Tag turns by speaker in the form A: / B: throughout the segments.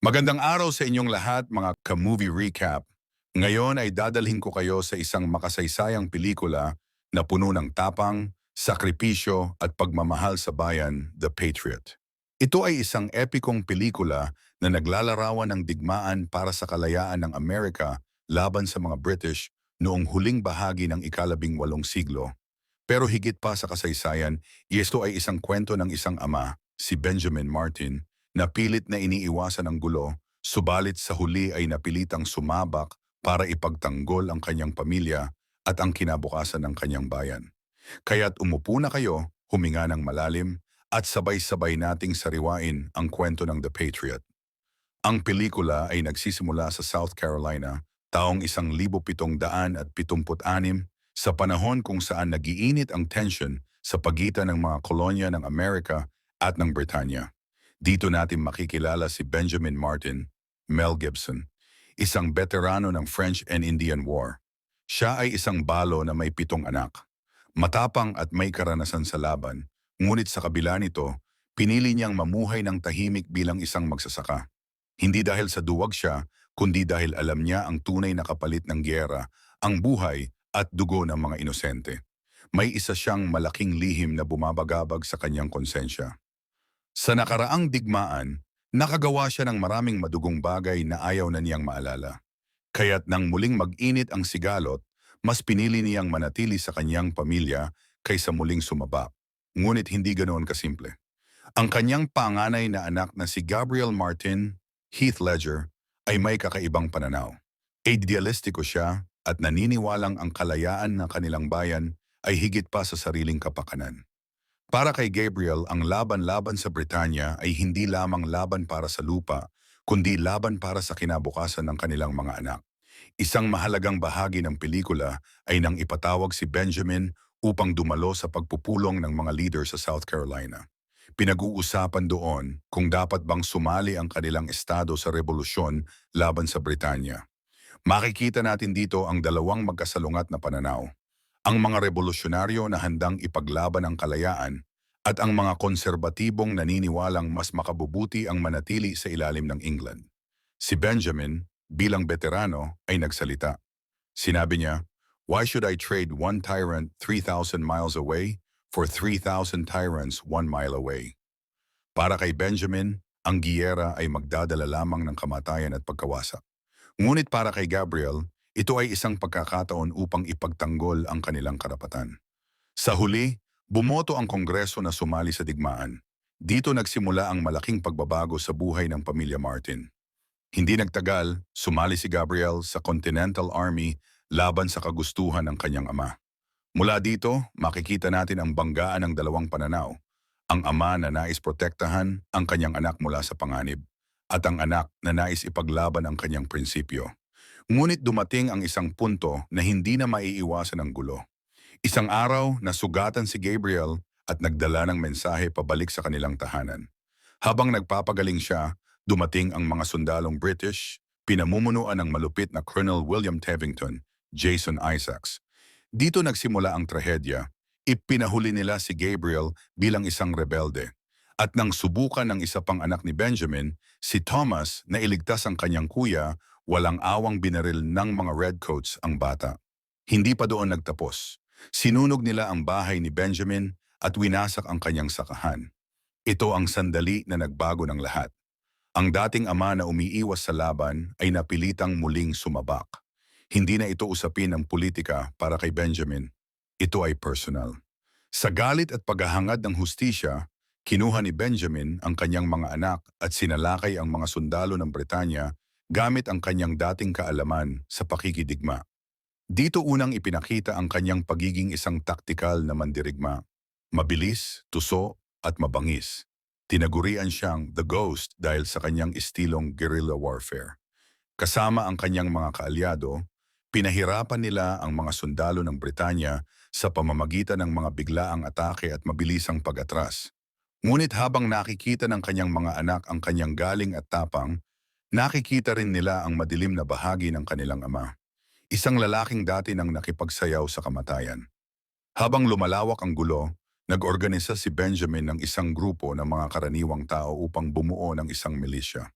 A: Magandang araw sa inyong lahat mga ka-movie recap. Ngayon ay dadalhin ko kayo sa isang makasaysayang pelikula na puno ng tapang, sakripisyo at pagmamahal sa bayan, The Patriot. Ito ay isang epikong pelikula na naglalarawan ng digmaan para sa kalayaan ng Amerika laban sa mga British noong huling bahagi ng ikalabing walong siglo. Pero higit pa sa kasaysayan, ito ay isang kwento ng isang ama, si Benjamin Martin, na pilit na iniiwasan ang gulo, subalit sa huli ay napilitang sumabak para ipagtanggol ang kanyang pamilya at ang kinabukasan ng kanyang bayan. Kaya't umupo na kayo, huminga ng malalim, at sabay-sabay nating sariwain ang kwento ng The Patriot. Ang pelikula ay nagsisimula sa South Carolina taong 1776 sa panahon kung saan nagiinit ang tension sa pagitan ng mga kolonya ng Amerika at ng Britanya. Dito natin makikilala si Benjamin Martin, Mel Gibson, isang veterano ng French and Indian War. Siya ay isang balo na may pitong anak. Matapang at may karanasan sa laban, ngunit sa kabila nito, pinili niyang mamuhay ng tahimik bilang isang magsasaka. Hindi dahil sa duwag siya, kundi dahil alam niya ang tunay na kapalit ng gyera, ang buhay at dugo ng mga inosente. May isa siyang malaking lihim na bumabagabag sa kanyang konsensya. Sa nakaraang digmaan, nakagawa siya ng maraming madugong bagay na ayaw na niyang maalala. Kaya't nang muling mag-init ang sigalot, mas pinili niyang manatili sa kanyang pamilya kaysa muling sumaba. Ngunit hindi ganoon kasimple. Ang kanyang panganay na anak na si Gabriel Martin, Heath Ledger, ay may kakaibang pananaw. Idealistiko siya at naniniwalang ang kalayaan ng kanilang bayan ay higit pa sa sariling kapakanan. Para kay Gabriel, ang laban-laban sa Britanya ay hindi lamang laban para sa lupa, kundi laban para sa kinabukasan ng kanilang mga anak. Isang mahalagang bahagi ng pelikula ay nang ipatawag si Benjamin upang dumalo sa pagpupulong ng mga leader sa South Carolina. Pinag-uusapan doon kung dapat bang sumali ang kanilang estado sa revolusyon laban sa Britanya. Makikita natin dito ang dalawang magkasalungat na pananaw. Ang mga revolusyonaryo na handang ipaglaban ang kalayaan at ang mga konserbatibong naniniwalang mas makabubuti ang manatili sa ilalim ng England. Si Benjamin, bilang veterano, ay nagsalita. Sinabi niya, Why should I trade one tyrant 3,000 miles away for 3,000 tyrants one mile away? Para kay Benjamin, ang giyera ay magdadala lamang ng kamatayan at pagkawasa. Ngunit para kay Gabriel, ito ay isang pagkakataon upang ipagtanggol ang kanilang karapatan. Sa huli, bumoto ang Kongreso na sumali sa digmaan. Dito nagsimula ang malaking pagbabago sa buhay ng pamilya Martin. Hindi nagtagal, sumali si Gabriel sa Continental Army laban sa kagustuhan ng kanyang ama. Mula dito, makikita natin ang banggaan ng dalawang pananaw. Ang ama na nais protektahan ang kanyang anak mula sa panganib at ang anak na nais ipaglaban ang kanyang prinsipyo. Ngunit dumating ang isang punto na hindi na maiiwasan ang gulo. Isang araw, nasugatan si Gabriel at nagdala ng mensahe pabalik sa kanilang tahanan. Habang nagpapagaling siya, dumating ang mga sundalong British, pinamumunuan ng malupit na Colonel William Tevington, Jason Isaacs. Dito nagsimula ang trahedya. Ipinahuli nila si Gabriel bilang isang rebelde. At nang subukan ng isa pang anak ni Benjamin, si Thomas na iligtas ang kanyang kuya, walang awang binaril ng mga redcoats ang bata. Hindi pa doon nagtapos. Sinunog nila ang bahay ni Benjamin at winasak ang kanyang sakahan. Ito ang sandali na nagbago ng lahat. Ang dating ama na umiiwas sa laban ay napilitang muling sumabak. Hindi na ito usapin ng politika para kay Benjamin. Ito ay personal. Sa galit at paghahangad ng hustisya, Kinuha ni Benjamin ang kanyang mga anak at sinalakay ang mga sundalo ng Britanya gamit ang kanyang dating kaalaman sa pakikidigma. Dito unang ipinakita ang kanyang pagiging isang taktikal na mandirigma. Mabilis, tuso at mabangis. Tinagurian siyang The Ghost dahil sa kanyang istilong guerrilla warfare. Kasama ang kanyang mga kaalyado, pinahirapan nila ang mga sundalo ng Britanya sa pamamagitan ng mga biglaang atake at mabilisang pag-atras. Ngunit habang nakikita ng kanyang mga anak ang kanyang galing at tapang, nakikita rin nila ang madilim na bahagi ng kanilang ama. Isang lalaking dati nang nakipagsayaw sa kamatayan. Habang lumalawak ang gulo, nag-organisa si Benjamin ng isang grupo ng mga karaniwang tao upang bumuo ng isang milisya.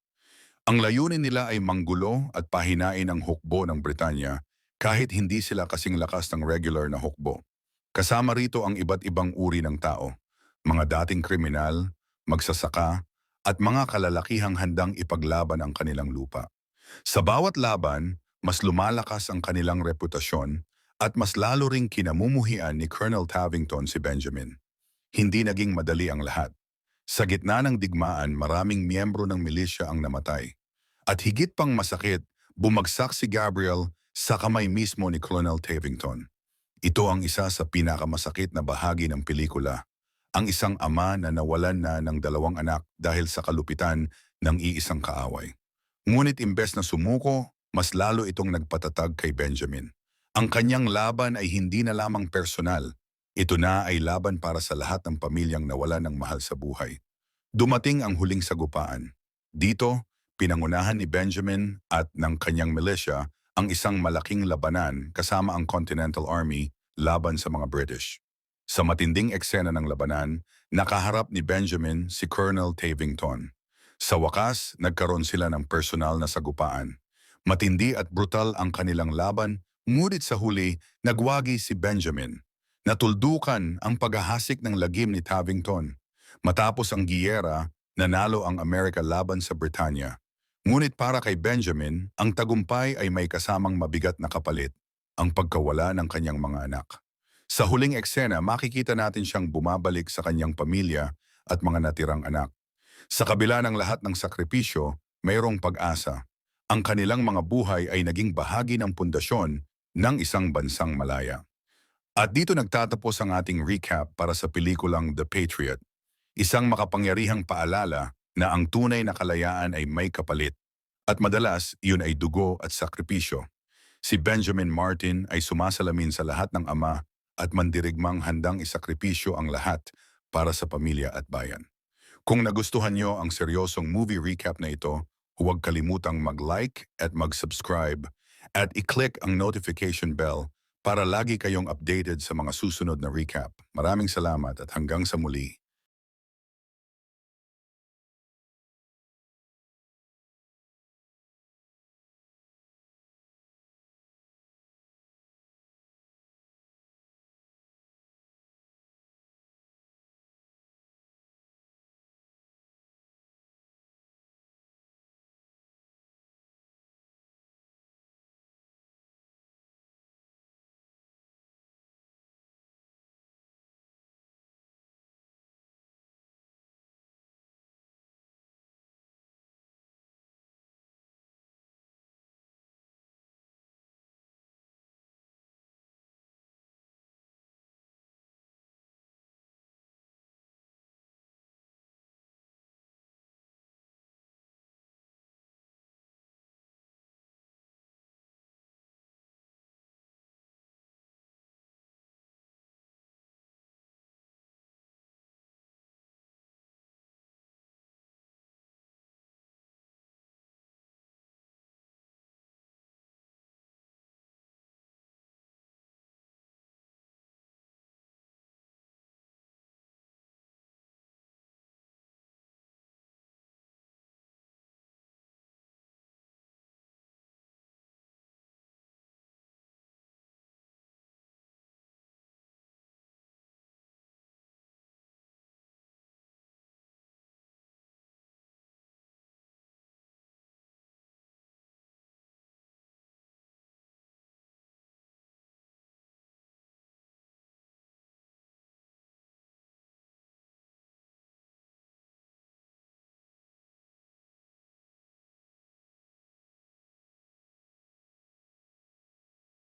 A: Ang layunin nila ay manggulo at pahinain ang hukbo ng Britanya kahit hindi sila kasing lakas ng regular na hukbo. Kasama rito ang iba't ibang uri ng tao, mga dating kriminal, magsasaka, at mga kalalakihang handang ipaglaban ang kanilang lupa. Sa bawat laban, mas lumalakas ang kanilang reputasyon at mas lalo ring kinamumuhian ni Colonel Tavington si Benjamin. Hindi naging madali ang lahat. Sa gitna ng digmaan, maraming miyembro ng milisya ang namatay. At higit pang masakit, bumagsak si Gabriel sa kamay mismo ni Colonel Tavington. Ito ang isa sa pinakamasakit na bahagi ng pelikula. Ang isang ama na nawalan na ng dalawang anak dahil sa kalupitan ng iisang kaaway. Ngunit imbes na sumuko, mas lalo itong nagpatatag kay Benjamin. Ang kanyang laban ay hindi na lamang personal. Ito na ay laban para sa lahat ng pamilyang nawala ng mahal sa buhay. Dumating ang huling sagupaan. Dito, pinangunahan ni Benjamin at ng kanyang militia ang isang malaking labanan kasama ang Continental Army laban sa mga British. Sa matinding eksena ng labanan, nakaharap ni Benjamin si Colonel Tavington. Sa wakas, nagkaroon sila ng personal na sagupaan. Matindi at brutal ang kanilang laban, ngunit sa huli, nagwagi si Benjamin. Natuldukan ang paghahasik ng lagim ni Tavington. Matapos ang giyera, nanalo ang Amerika laban sa Britanya. Ngunit para kay Benjamin, ang tagumpay ay may kasamang mabigat na kapalit, ang pagkawala ng kanyang mga anak. Sa huling eksena, makikita natin siyang bumabalik sa kanyang pamilya at mga natirang anak. Sa kabila ng lahat ng sakripisyo, mayroong pag-asa. Ang kanilang mga buhay ay naging bahagi ng pundasyon ng isang bansang malaya. At dito nagtatapos ang ating recap para sa pelikulang The Patriot. Isang makapangyarihang paalala na ang tunay na kalayaan ay may kapalit. At madalas, yun ay dugo at sakripisyo. Si Benjamin Martin ay sumasalamin sa lahat ng ama at mandirigmang handang isakripisyo ang lahat para sa pamilya at bayan. Kung nagustuhan nyo ang seryosong movie recap na ito, huwag kalimutang mag-like at mag-subscribe at i-click ang notification bell para lagi kayong updated sa mga susunod na recap. Maraming salamat at hanggang sa muli.